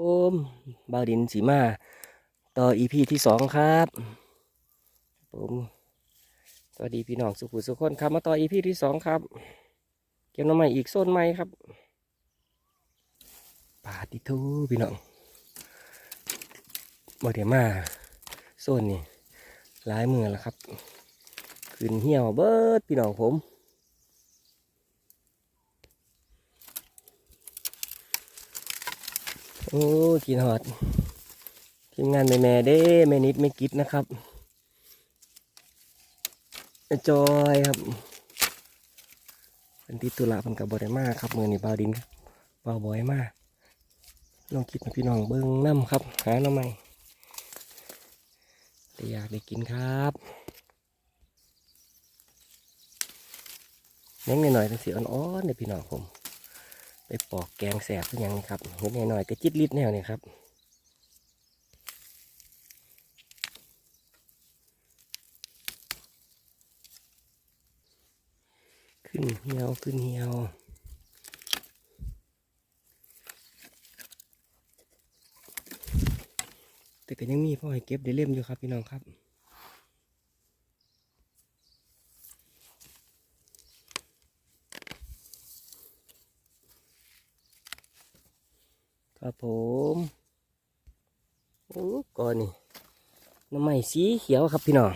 โอมบาวดินสีมาต่ออีพีที่สองครับผมสวัสดีพี่น้องสุขุสุขคนครับ มาต่ออีพีที่สองครับเก็บน้ำใหม่อีกโซนใหม่ครับปาติทูพี่น้องบ่เดี๋ยวมาโซนนี่หลายมือแล้วครับ ขึ้นเหี่ยวเบิดพี่น้องผม โอ้กินหอดทีมงานแม่แม่เด้แม่นิดไม่กิดนะครับจอยครับเป็นติดตุละเพันกับบอดมากครับมือนี่บาวดินครับาวบอยมากลองคิดมาพี่น้องเบิ้งน้ำครับ หาหน้ำใหม่แต่อยากได้กินครับเน้นหน่อยๆสีอ่อนๆเนี่ยพี่น้องผม ไปปอกแกงแสบเป็นหยังนี่ครับเห็นหน่อยๆก็จิตลิดแนวนี่ครับขึ้นเหี่ยวขึ้นเหี่ยวแต่ก็ยังมีพ่อให้เก็บได้เล่มอยู่ครับพี่น้องครับ ครับผมโอ้ก่อนนี่น้ำไม้สีเขียวครับพี่น้อง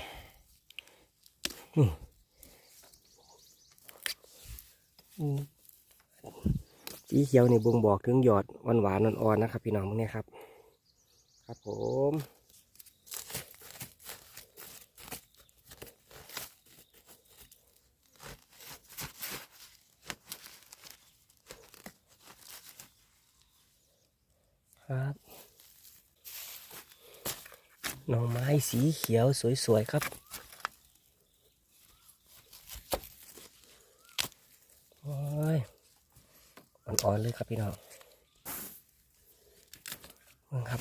สีเขียวนี่บ่งบอกถึงหยอดหวานหวานๆอ่อนๆนะครับ พี่น้องพวกนี้ครับ ครับผม ครับ หน่อไม้สีเขียวสวย ๆ ครับโอ้ยอ่อน ๆ เลยครับพี่น้องเบิ่งครับ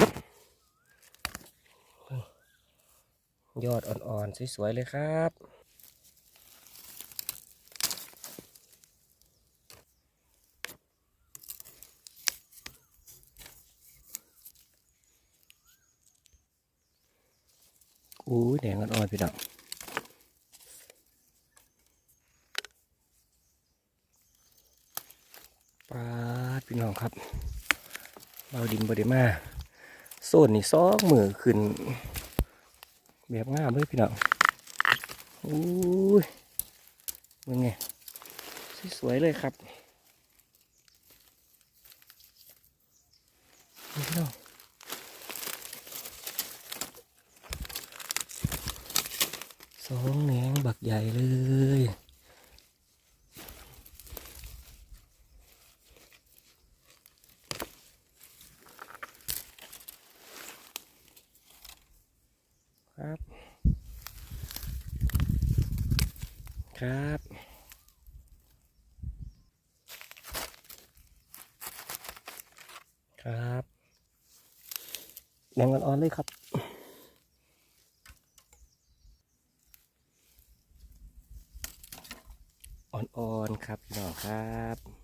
ยอดอ่อน ๆ สวย ๆ เลยครับ อู้ยแดงอ่อนๆ พี่น้องปาดพี่น้องครับเบาดินบไดิมาโซนนี่ซอกมือขึ้น แบบงามเลยพี่น้องอู้ยมึงไงสวยๆเลยครับพี่น้อง สองแหนงบัก ใหญ่เลย ครับ ครับครับแดงอ่อนๆเลยครับ อ่อนครับพี่น้องครับ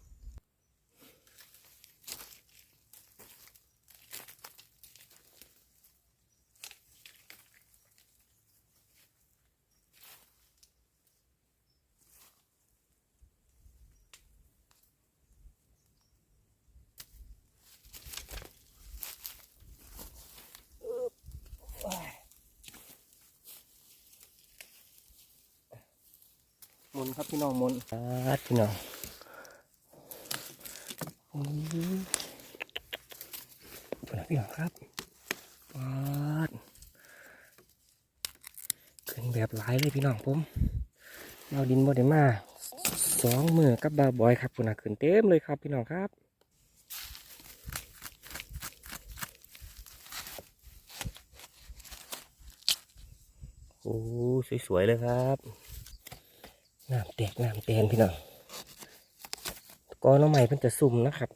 มนครับพี่น้องมนครับพี่น้องโอ้ยเป็นพี่น้องครับปาดขึ้นแบบหลายเลยพี่น้องผมเราดินบไดมาสองมือกับบาบอยครับคุณน่ะขึ้นเต็มเลยครับพี่น้องครับโอ้สวยๆเลยครับ น้ำแตกน้ำแตนพี่น้องก้อนน้ำใหม่เพิ่นจะซุ่มนะครับ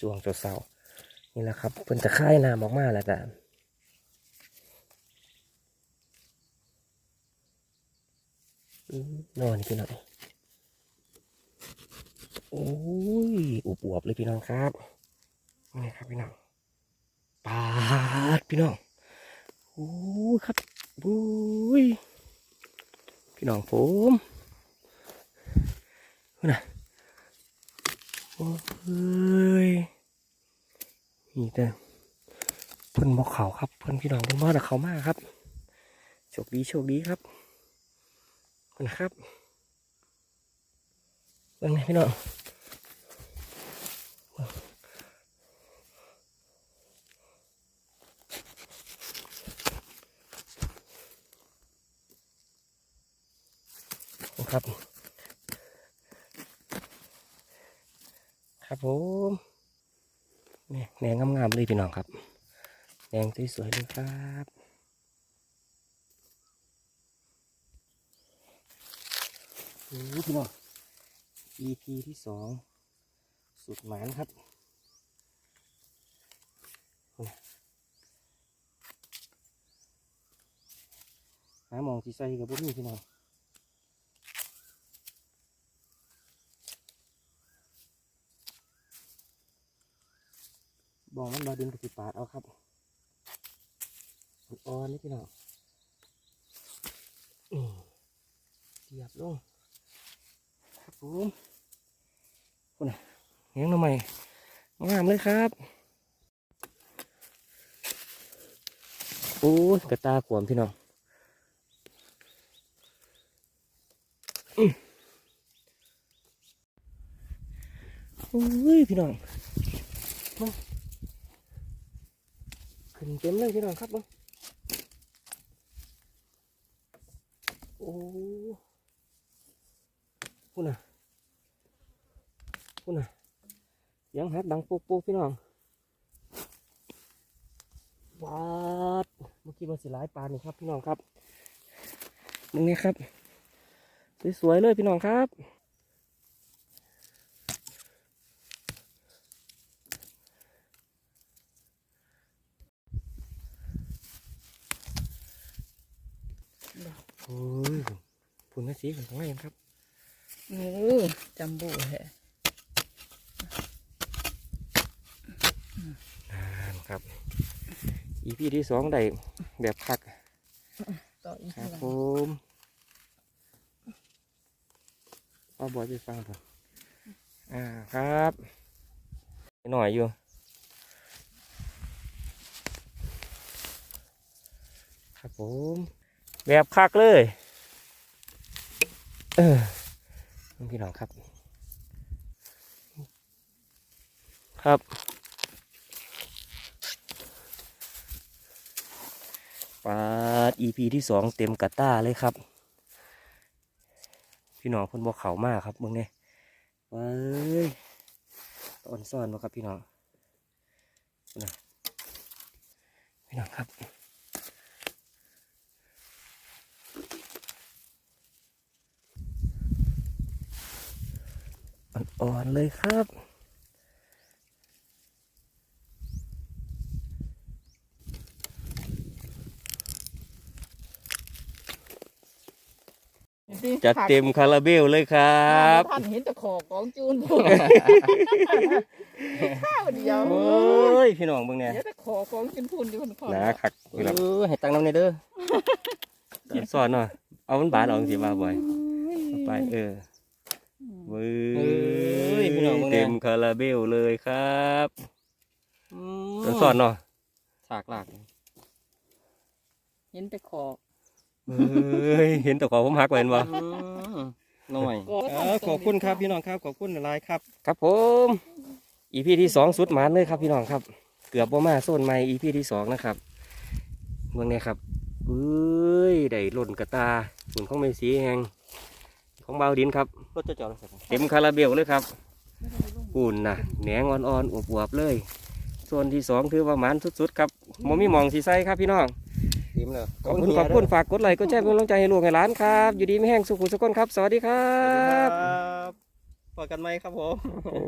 จวงเสาๆนี่แหละครับเพิ่นจะค่ายน้ำออกมาแล้วจ้ะนอนพี่น้องโอ้ยอวบเลยพี่น้องครับนี่ครับพี่น้องปาดพี่น้องโอ้ยครับโอ้ยพี่น้องผม นะโอ้ยนี่แต่เพิ่นบอกเขาครับ เพิ่นพี่น้องเพิ่นบอกแต่เขามากครับโชคดีโชคดีครับขอบคุณครับเบิ่งไงพี่น้องครับ ครับผมเนี่ยแหนงงามๆเลยพี่น้องครับแหนงสวยๆเลยครับโอ้พี่น้อง EP ที่สองสุดหมานครับหาหมองที่ใส่กับพวกนี้พี่น้อง องมันบาดินกับสิปาดเอาครับอ่อนนี่พี่น้องอืมเหยียบลงครับผมคุณน่ะเลี้ยงทำไมงามเลยครับ โอ้ยกระตาขวมพี่น้องอืมโอ้ยพี่น้อง ขึ้นเต็มเลยพี่น้องครับบิ่งโอ้พูดน่ะพูดน่ะเสียงฮัดดังปุ๊กปุ๊กพี่น้องวาดเมื่อกี้มันสิหลายปลานี่ครับพี่น้องครับมึงนี่ครับ สวยๆเลยพี่น้องครับ โอ้ยพุ่นแม่สีของข้างในครับโอ้จัมโบ้แฮะนั่นครับ อีพีที่สองได้แบบคักต่ออีกครัทีบหลังผมเอาบอยไปฟังผมอ่าครับหน่อยอยู่ครับผม แบบคักเลยเออพี่น้องครับ ครับปาด EP ที่สองเต็มกระต้าเลยครับ พี่น้องคนบอกเขามากครับมึงเนี่ยว้ายตอนซ่อนมาครับพี่น้องนะพี่น้องครับ อ่อนๆเลยครับ จัดเต็มคาราเบลเลยครับ ท่านเห็นตะขอของจูนพวกข้าวเดียวโอ้ย พี่น้องเบิ่งเนี่ยเดี๋ยวตะขอของจูนพูนที่มันขอหนาคักพี่น้องเออให้ตังน้ำในเด้อเก็บซ่อนหน่อยเอามันบาดออกสิว่าบ่อยเอาไปเออ เว้เอ้ยพี่น้องเบิ่งเนี่ยเต็มคาราเบลเลยครับต้นซ่อนเนาะฉากหลักเห็นตะขอเอ้ยเห็นแตัวขอผมหักไว้เห็นบ่หน่อยก็เออขอบคุณครับพี่น้องครับขอบคุณหลายๆครับ ครับผมอีพีที่สองสุดหมานเลยครับพี่น้องครับ เกือบบ่มาโซนใหม่อีพีที่สองนะครับเมืองนี้ครับเอ้ยได้หล่นกระตาฝุ่นของเมสีแหง ของเบาวดินครับรถจะจอดรถเสร็จเต็มคาราเบลเลยครับปุ่นนะแหนงอ่อนๆอวบๆเลยส่วนที่สองคือว่าหมันสุดๆครับมมีหมองสีไซครับพี่น้องเต็มเลยขอบคุณขอบคุณฝากกดไลค์กดแชร์เป็นกำลังใจให้ลูกให้หลานครับ อยู่ดีไม่แห้งสุขุสุขคนครับ สวัสดีครัครับบพอกันไหมครับผมโอ้